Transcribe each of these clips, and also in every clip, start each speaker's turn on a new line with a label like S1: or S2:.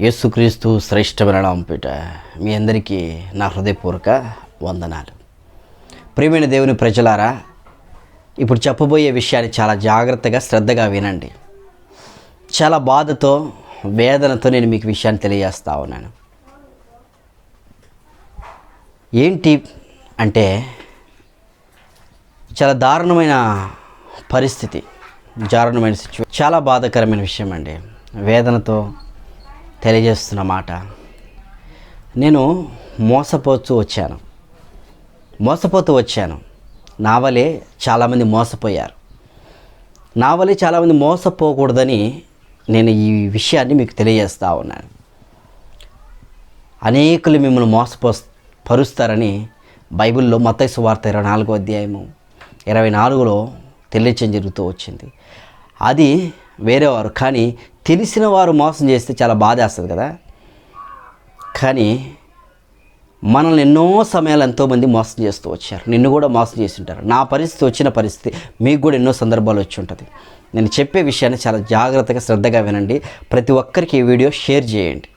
S1: యేసుక్రీస్తు శ్రేష్టమైన నామపేట. మీ అందరికీ నా హృదయపూర్వక వందనాలు. ప్రియమైన దేవుని ప్రజలారా ఇప్పుడు చెప్పబోయే విషయాన్ని చాలా జాగ్రత్తగా శ్రద్ధగా వినండి. చాలా బాధతో వేదనతో నేను మీకు విషయాన్ని తెలియజేస్తా ఉన్నాను. ఏంటి అంటే చాలా దారుణమైన పరిస్థితి దారుణమైన సిచ్యువేషన్ చాలా బాధాకరమైన విషయం అండి. వేదనతో తెలియజేస్తున్న మాట నేను మోసపోతూ వచ్చాను. మోసపోతూ వచ్చాను. నా వలే చాలామంది మోసపోయారు. నా వలే చాలామంది మోసపోకూడదని నేను ఈ విషయాన్ని మీకు తెలియజేస్తూ ఉన్నాను. అనేకులు మిమ్మల్ని మోసపో పరుస్తారని బైబిల్లో మతైసు సువార్త ఇరవై నాలుగో అధ్యాయము ఇరవై నాలుగులో తెలియచేయం జరుగుతూ వచ్చింది. అది వేరేవారు కానీ తెలిసిన వారు మోసం చేస్తే చాలా బాధేస్తుంది కదా. కానీ మనల్ని ఎన్నో సమయాలు ఎంతోమంది మోసం చేస్తూ వచ్చారు. నిన్ను కూడా మోసం చేస్తుంటారు నా పరిస్థితి వచ్చిన పరిస్థితి మీకు కూడా ఎన్నో సందర్భాలు వచ్చి ఉంటుంది. నేను చెప్పే విషయాన్ని చాలా జాగ్రత్తగా శ్రద్ధగా వినండి. ప్రతి ఒక్కరికి ఈ వీడియో షేర్ చేయండి.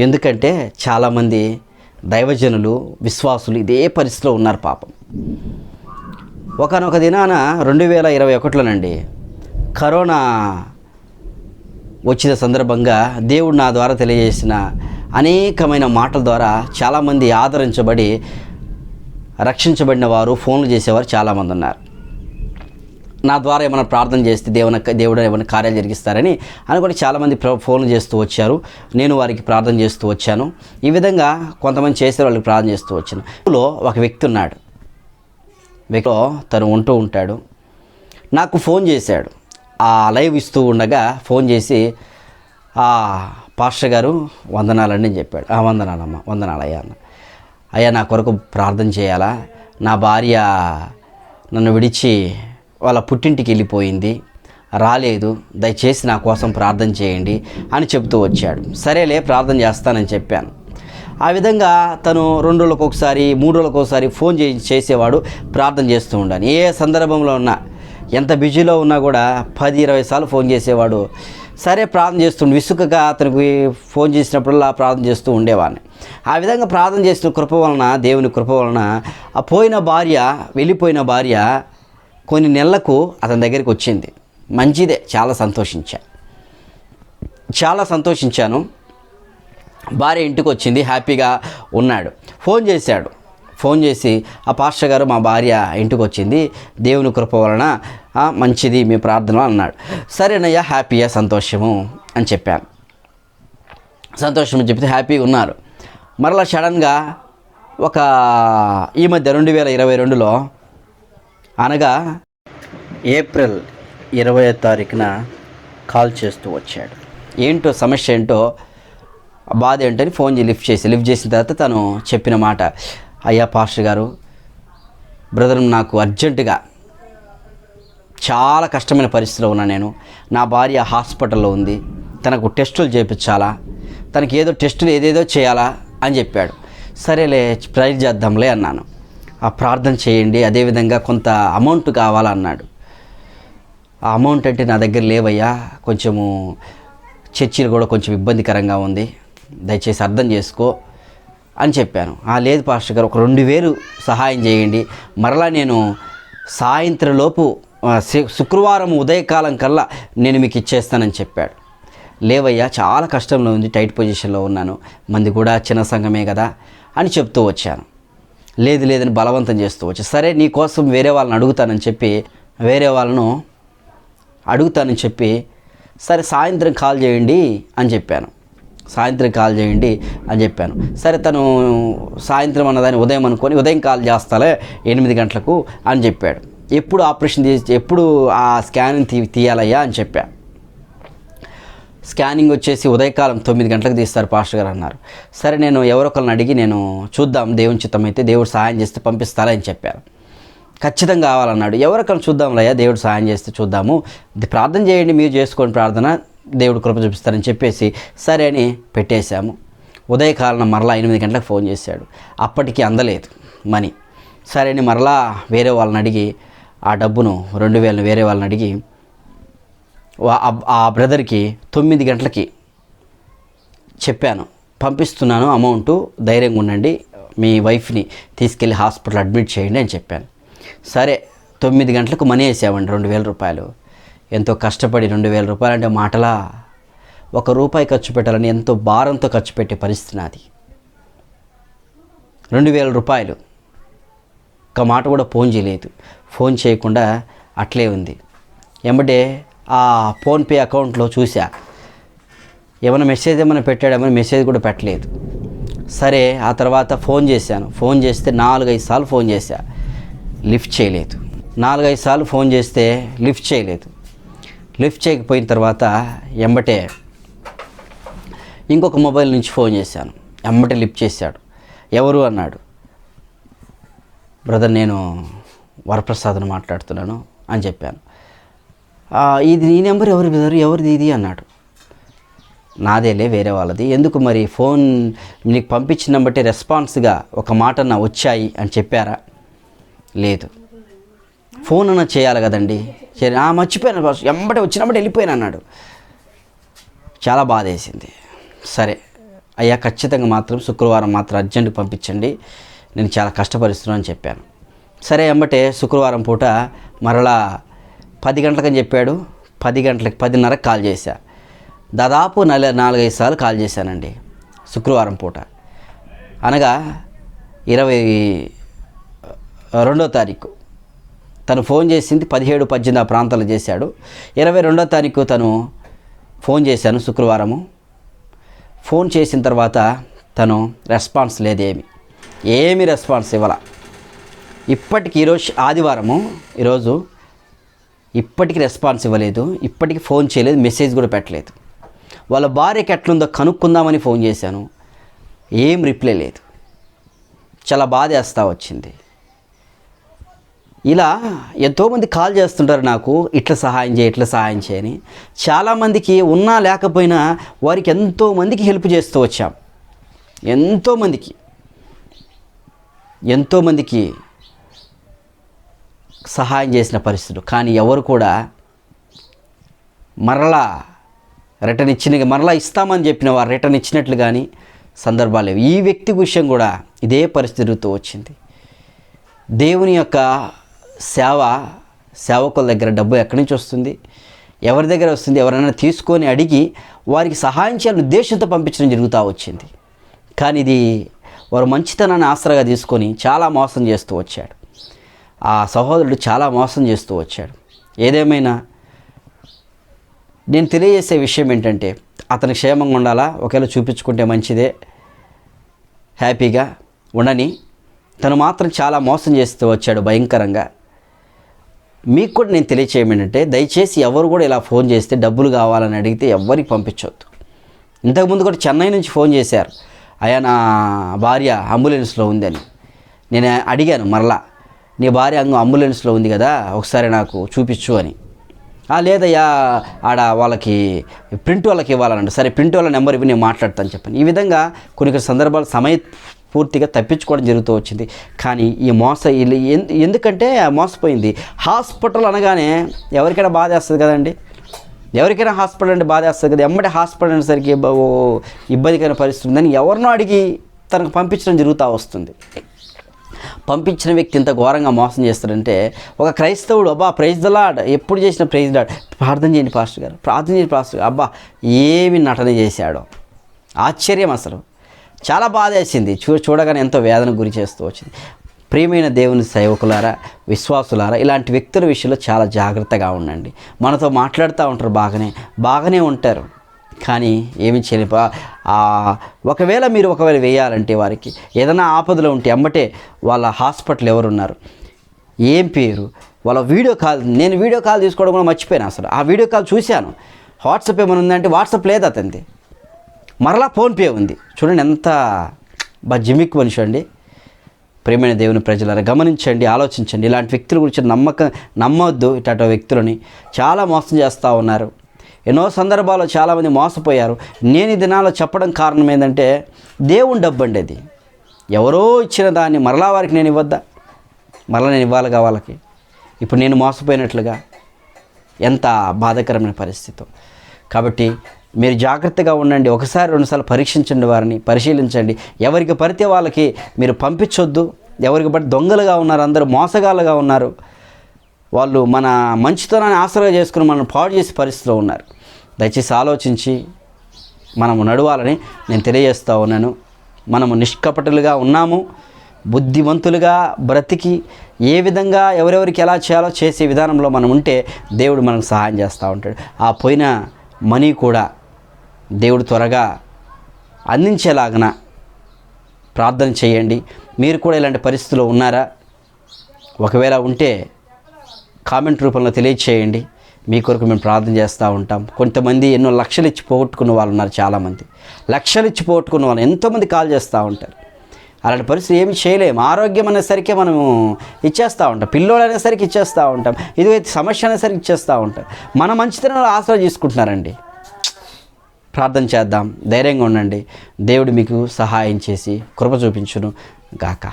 S1: ఎందుకంటే చాలామంది దైవజనులు విశ్వాసులు ఇదే పరిస్థితిలో ఉన్నారు పాపం. ఒకనొక దినాన రెండు వేల ఇరవై ఒకటిలోనండి కరోనా వచ్చిన సందర్భంగా దేవుడు నా ద్వారా తెలియజేసిన అనేకమైన మాటల ద్వారా చాలామంది ఆదరించబడి రక్షించబడిన వారు ఫోన్లు చేసేవారు చాలామంది ఉన్నారు. నా ద్వారా ఏమైనా ప్రార్థన చేస్తే దేవుని దేవుడు ఏమైనా కార్యాలు జరిగిస్తారని అనుకుని చాలామంది ప్ర- ఫోన్లు చేస్తూ వచ్చారు. నేను వారికి ప్రార్థన చేస్తూ వచ్చాను. ఈ విధంగా కొంతమంది చేసే వాళ్ళకి ప్రార్థన చేస్తూ వచ్చాను. ఇందులో ఒక వ్యక్తి ఉన్నాడు. వ్యక్తిలో తను ఉంటూ ఉంటాడు. నాకు ఫోన్ చేశాడు. ఆ లైవ్ ఇస్తూ ఉండగా ఫోన్ చేసి ఆ పాస్టర్ గారు వందనాలండి అని చెప్పాడు. ఆ వందనాలమ్మ వందనాలయ్యా అన్న. అయ్యా నా కొరకు ప్రార్థన చేయాలా? నా భార్య నన్ను విడిచి వాళ్ళ పుట్టింటికి వెళ్ళిపోయింది. రాలేదు. దయచేసి నా కోసం ప్రార్థన చేయండి అని చెప్తూ వచ్చాడు. సరేలే ప్రార్థన చేస్తానని చెప్పాను. ఆ విధంగా తను రెండు రోజులకు ఒకసారి మూడు రోజులకు ఒకసారి ఫోన్ చేసేవాడు ప్రార్థన చేస్తూ ఉండాను ఏ సందర్భంలో ఉన్నా ఎంత బిజీలో ఉన్నా కూడా పది ఇరవై సార్లు ఫోన్ చేసేవాడు. సరే ప్రార్థన చేస్తుండు. విసుకగా అతనికి ఫోన్ చేసినప్పుడల్లా ప్రార్థన చేస్తూ ఉండేవాడిని. ఆ విధంగా ప్రార్థన చేసిన కృప వలన దేవుని కృప వలన ఆ పోయిన భార్య వెళ్ళిపోయిన భార్య కొన్ని నెలలకు అతని దగ్గరికి వచ్చింది. మంచిదే. చాలా సంతోషించా. చాలా సంతోషించాను. భార్య ఇంటికి వచ్చింది. హ్యాపీగా ఉన్నాడు. ఫోన్ చేశాడు. ఫోన్ చేసి ఆ పాస్టర్ గారు మా భార్య ఇంటికి వచ్చింది. దేవుని కృప వలన మంచిది మీ ప్రార్థన అన్నాడు. సరేనయ్యా హ్యాపీయా సంతోషము అని చెప్పాను. సంతోషం అని చెప్తే హ్యాపీగా ఉన్నారు. మరలా సడన్గా ఒక ఈ మధ్య రెండు వేల ఇరవై రెండులో అనగా ఏప్రిల్ ఇరవై తారీఖున కాల్ చేస్తూ వచ్చాడు. ఏంటో సమస్య ఏంటో ఆ బాధ ఏంటని ఫోన్ చేసి లిఫ్ట్ చేసి లిఫ్ట్ చేసిన తర్వాత తను చెప్పిన మాట అయ్యా పాస్టర్ గారు బ్రదర్ నాకు అర్జెంటుగా చాలా కష్టమైన పరిస్థితిలో ఉన్నా నేను. నా భార్య హాస్పిటల్లో ఉంది. తనకు టెస్టులు చేయించాలా తనకి ఏదో టెస్టులు ఏదేదో చేయాలా? అని చెప్పాడు. సరేలే ప్రైజ్ చేద్దాంలే అన్నాను. ఆ ప్రార్థన చేయండి అదేవిధంగా కొంత అమౌంట్ కావాలన్నాడు ఆ అమౌంట్ అంటే నా దగ్గర లేవయ్యా. కొంచెము చర్చిలు కూడా కొంచెం ఇబ్బందికరంగా ఉంది. దయచేసి అర్థం చేసుకో అని చెప్పాను. ఆ లేదు పాస్టర్ గారు ఒక రెండు వేలు సహాయం చేయండి. మరలా నేను సాయంత్రంలోపు శుక్రవారం ఉదయకాలం కల్లా నేను మీకు ఇచ్చేస్తానని చెప్పాడు. లేవయ్యా చాలా కష్టంలో ఉంది టైట్ పొజిషన్లో ఉన్నాను. మంది కూడా చిన్న సంఘమే కదా అని చెప్తూ వచ్చాను. లేదు లేదని బలవంతం చేస్తూ వచ్చి సరే నీ కోసం వేరే వాళ్ళని అడుగుతానని చెప్పి వేరే వాళ్ళను అడుగుతానని చెప్పి సరే సాయంత్రం కాల్ చేయండి అని చెప్పాను. సాయంత్రం కాల్ చేయండి అని చెప్పాను. సరే తను సాయంత్రం అన్నదాన్ని ఉదయం అనుకొని ఉదయం కాల్ చేస్తాలే ఎనిమిది గంటలకు అని చెప్పాడు. ఎప్పుడు ఆపరేషన్ చేసి ఎప్పుడు ఆ స్కానింగ్ తీ తీయాలయ్యా అని చెప్పా. స్కానింగ్ వచ్చేసి ఉదయకాలం తొమ్మిది గంటలకు తీస్తారు పాస్టర్ గారు అన్నారు. సరే నేను ఎవరొకరిని అడిగి నేను చూద్దాం దేవుని చిత్తం అయితే దేవుడు సహాయం చేస్తే పంపిస్తారా అని చెప్పారు. ఖచ్చితంగా కావాలన్నాడు. ఎవరికైనా చూద్దాంలయ్యా దేవుడు సహాయం చేస్తే చూద్దాము. ప్రార్థన చేయండి మీరు చేసుకోండి ప్రార్థన దేవుడు కృప చూపిస్తారని చెప్పేసి సరే అని పెట్టేశాము. ఉదయకాలం మరలా ఎనిమిది గంటలకు ఫోన్ చేశాడు. అప్పటికి అందలేదు మనీ. సరే అని మరలా వేరే వాళ్ళని అడిగి ఆ డబ్బును రెండు వేలను వేరే వాళ్ళని అడిగి వా- ఆ- ఆ బ్రదర్కి తొమ్మిది గంటలకి చెప్పాను. పంపిస్తున్నాను అమౌంట్ ధైర్యంగా ఉండండి మీ వైఫ్ని తీసుకెళ్ళి హాస్పిటల్ అడ్మిట్ చేయండి అని చెప్పాను. సరే తొమ్మిది గంటలకు మనీ వేసామండి రెండు వేల రూపాయలు. ఎంతో కష్టపడి రెండు వేల రూపాయలు అంటే మాటలా ఒక రూపాయి ఖర్చు పెట్టాలని ఎంతో భారంతో ఖర్చు పెట్టే పరిస్థితి నాది. రెండు వేల రూపాయలు. ఒక మాట కూడా ఫోన్ చేయలేదు. ఫోన్ చేయకుండా అట్లే ఉంది. ఏమంటే ఆ ఫోన్పే అకౌంట్లో చూసా ఏమైనా మెసేజ్ ఏమైనా పెట్టాడేమైనా మెసేజ్ కూడా పెట్టలేదు. సరే ఆ తర్వాత ఫోన్ చేశాను. ఫోన్ చేస్తే నాలుగైదు సార్లు ఫోన్ చేశా. లిఫ్ట్ చేయలేదు. నాలుగైదు సార్లు ఫోన్ చేస్తే లిఫ్ట్ చేయలేదు. లిఫ్ట్ చేయకపోయిన తర్వాత ఎంబటే ఇంకొక మొబైల్ నుంచి ఫోన్ చేశాను. ఎంబటే లిఫ్ట్ చేశాడు. ఎవరు అన్నాడు? బ్రదర్ నేను వరప్రసాద్ని మాట్లాడుతున్నాను అని చెప్పాను. ఇది నీ నెంబర్ ఎవరి బ్రదర్? ఎవరిది ఇది? అన్నాడు. నాదేలే వేరే వాళ్ళది. ఎందుకు మరి ఫోన్ నీకు పంపించిన బట్టి రెస్పాన్స్గా ఒక మాట నా వచ్చాయి అని చెప్పారా? లేదు. ఫోన్ అన్న చేయాలి కదండి. సరే "ఆ, మర్చిపోయాను బాస్. ఎంబటే వచ్చినప్పుడు వెళ్ళిపోయాను అన్నాడు. చాలా బాధ వేసింది సరే అయ్యా ఖచ్చితంగా మాత్రం శుక్రవారం మాత్రం అర్జెంట్ పంపించండి. నేను చాలా కష్టపరుస్తున్నాను అని చెప్పాను. సరే ఎంబటే శుక్రవారం పూట మరలా పది గంటలకని చెప్పాడు. పది గంటలకి పదిన్నరకు కాల్ చేశా. దాదాపు నల నాలుగైదు సార్లు కాల్ చేశానండి శుక్రవారం పూట. అనగా ఇరవై రెండో తారీఖు తను ఫోన్ చేసింది పదిహేడు పద్దెనిమిది ఆ ప్రాంతాలు చేశాడు. ఇరవై రెండో తారీఖు తను ఫోన్ చేశాను శుక్రవారము. ఫోన్ చేసిన తర్వాత తను రెస్పాన్స్ లేదేమి. ఏమి రెస్పాన్స్ ఇవ్వాల. ఇప్పటికి ఈరోజు ఆదివారము ఈరోజు ఇప్పటికి రెస్పాన్స్ ఇవ్వలేదు ఇప్పటికి ఫోన్ చేయలేదు మెసేజ్ కూడా పెట్టలేదు. వాళ్ళ భార్యకి ఎట్లుందో కనుక్కుందామని ఫోన్ చేశాను ఏం రిప్లై లేదు. చాలా బాధేస్తా వచ్చింది. ఇలా ఎంతోమంది కాల్ చేస్తుంటారు నాకు ఇట్లా సహాయం చేయి ఇట్లా సహాయం చేయని చాలామందికి ఉన్నా లేకపోయినా వారికి ఎంతోమందికి హెల్ప్ చేస్తూ వచ్చాం. ఎంతోమందికి. ఎంతోమందికి సహాయం చేసిన పరిస్థితులు. కానీ ఎవరు కూడా మరలా రిటర్న్ ఇచ్చిన మరలా ఇస్తామని చెప్పిన వారు రిటర్న్ ఇచ్చినట్లు కానీ సందర్భాలు లేవు. ఈ వ్యక్తి విషయం కూడా ఇదే పరిస్థితితో వచ్చింది. దేవుని యొక్క సేవ సేవకుల దగ్గర డబ్బు ఎక్కడి నుంచి వస్తుంది? ఎవరి దగ్గర వస్తుంది? ఎవరైనా తీసుకొని అడిగి వారికి సహాయం చేయాలని ఉద్దేశంతో పంపించడం జరుగుతూ వచ్చింది. కానీ ఇది వారు మంచితనాన్ని ఆసరాగా తీసుకొని చాలా మోసం చేస్తూ వచ్చాడు. ఆ సహోదరుడు చాలా మోసం చేస్తూ వచ్చాడు. ఏదేమైనా నేను తెలియజేసే విషయం ఏంటంటే అతను క్షేమంగా ఉండాలా? ఒకవేళ చూపించుకుంటే మంచిదే. హ్యాపీగా ఉండని. తను మాత్రం చాలా మోసం చేస్తూ వచ్చాడు భయంకరంగా. మీకు కూడా నేను తెలియచేయమేంటంటే దయచేసి ఎవరు కూడా ఇలా ఫోన్ చేస్తే డబ్బులు కావాలని అడిగితే ఎవరికి పంపించవద్దు ఇంతకుముందు కూడా చెన్నై నుంచి ఫోన్ చేశారు. అయ్యా నా భార్య అంబులెన్స్లో ఉందని. నేను అడిగాను మరలా నీ భార్య అంగు అంబులెన్స్లో ఉంది కదా ఒకసారి నాకు చూపించు అని. "ఆ, లేదయ్యా ఆడ వాళ్ళకి ప్రింట్ వాళ్ళకి ఇవ్వాలనండి సరే ప్రింట్ వాళ్ళ నెంబర్ ఇవి నేను మాట్లాడతాను చెప్పాను. ఈ విధంగా కొన్ని కొన్ని సందర్భాలు సమయ పూర్తిగా తప్పించుకోవడం జరుగుతూ వచ్చింది. కానీ ఈ మోస ఎందు- ఎందుకంటే మోసపోయింది. హాస్పిటల్ అనగానే ఎవరికైనా బాధ వేస్తుంది కదండి. ఎవరికైనా హాస్పిటల్ అంటే బాధ వేస్తుంది కదా ఎమ్మటి హాస్పిటల్ అనేసరికి ఓ ఇబ్బందికరమైన పరిస్థితి ఉందని ఎవరినో అడిగి తనకు పంపించడం జరుగుతూ వస్తుంది. పంపించిన వ్యక్తి ఇంత ఘోరంగా మోసం చేస్తాడంటే ఒక క్రైస్తవుడు అబ్బా ప్రైజ్ దలాడ్ ఎప్పుడు చేసిన ప్రైజ్ లాడ్ ప్రార్థన చేయండి పాస్టర్ గారు ప్రార్థన చేయండి పాస్టర్ గారు. అబ్బా ఏమి నటన చేశాడో. ఆశ్చర్యం అసలు. చాలా బాధ వేసింది. చూ చూడగానే ఎంతో వేదన గురి చేస్తూ వచ్చింది. ప్రియమైన దేవుని సేవకులారా విశ్వాసులారా ఇలాంటి వ్యక్తుల విషయంలో చాలా జాగ్రత్తగా ఉండండి. మనతో మాట్లాడుతూ ఉంటారు బాగానే బాగానే ఉంటారు. కానీ ఏమి చేయలేప ఒకవేళ మీరు ఒకవేళ వేయాలంటే వారికి ఏదైనా ఆపదలో ఉంటే అమ్మటే వాళ్ళ హాస్పిటల్ ఎవరున్నారు? ఏం పేరు? వాళ్ళ వీడియో కాల్ నేను వీడియో కాల్ తీసుకోవడం కూడా మర్చిపోయాను అసలు. ఆ వీడియో కాల్ చూశాను. వాట్సాప్ ఏమైనా ఉందంటే వాట్సాప్ లేదు అతనిది. మరలా ఫోన్పే ఉంది. చూడండి ఎంత బా జిమిక్ మనిషి అండి. ప్రేమైన దేవుని ప్రజలారా గమనించండి ఆలోచించండి. ఇలాంటి వ్యక్తుల గురించి నమ్మకం నమ్మవద్దు ఇట్లాంటి వ్యక్తులని. చాలా మోసం చేస్తూ ఉన్నారు. ఎన్నో సందర్భాల్లో చాలామంది మోసపోయారు. నేను ఈ దినాల్లో చెప్పడం కారణం ఏంటంటే దేవుని డబ్బు అండి అది. ఎవరో ఇచ్చిన దాన్ని మరలా వారికి నేను ఇవ్వద్దా? మరలా నేను ఇవ్వాలిగా వాళ్ళకి? ఇప్పుడు నేను మోసపోయినట్లుగా? ఎంత బాధాకరమైన పరిస్థితి. కాబట్టి మీరు జాగ్రత్తగా ఉండండి. ఒకసారి రెండుసార్లు పరీక్షించండి వారిని పరిశీలించండి. ఎవరికి పడితే వాళ్ళకి మీరు పంపించొద్దు. ఎవరికి పడితే దొంగలుగా ఉన్నారు అందరూ మోసగాళ్ళుగా ఉన్నారు. వాళ్ళు మన మంచితనాన్ని ఆసరా చేసుకుని మనం పాడు చేసే పరిస్థితిలో ఉన్నారు. దయచేసి ఆలోచించి మనము నడవాలని నేను తెలియజేస్తూ ఉన్నాను. మనము నిష్కపటులుగా ఉన్నాము. బుద్ధిమంతులుగా బ్రతికి ఏ విధంగా ఎవరెవరికి ఎలా చేయాలో చేసే విధానంలో మనం ఉంటే దేవుడు మనకు సహాయం చేస్తూ ఉంటాడు. ఆ పోయిన మనీ కూడా దేవుడు త్వరగా అందించేలాగన ప్రార్థన చేయండి. మీరు కూడా ఇలాంటి పరిస్థితుల్లో ఉన్నారా? ఒకవేళ ఉంటే కామెంట్ రూపంలో తెలియచేయండి. మీ కొరకు మేము ప్రార్థన చేస్తూ ఉంటాం. కొంతమంది ఎన్నో లక్షలు ఇచ్చి పోగొట్టుకున్న వాళ్ళు ఉన్నారు చాలామంది. లక్షలు ఇచ్చి పోగొట్టుకున్న వాళ్ళు ఎంతోమంది కాల్ చేస్తూ ఉంటారు. అలాంటి పరిస్థితి ఏమి చేయలేము ఆరోగ్యం అనేసరికి మనము ఇచ్చేస్తూ ఉంటాం. పిల్లోడు అనేసరికి ఇచ్చేస్తూ ఉంటాం. ఇది సమస్య అనేసరికి ఇచ్చేస్తూ ఉంటాం. మన మంచితనంలో ఆసరా తీసుకుంటున్నారండి. ప్రార్థన చేద్దాం. ధైర్యంగా ఉండండి. దేవుడు మీకు సహాయం చేసి కృప చూపించును గాక.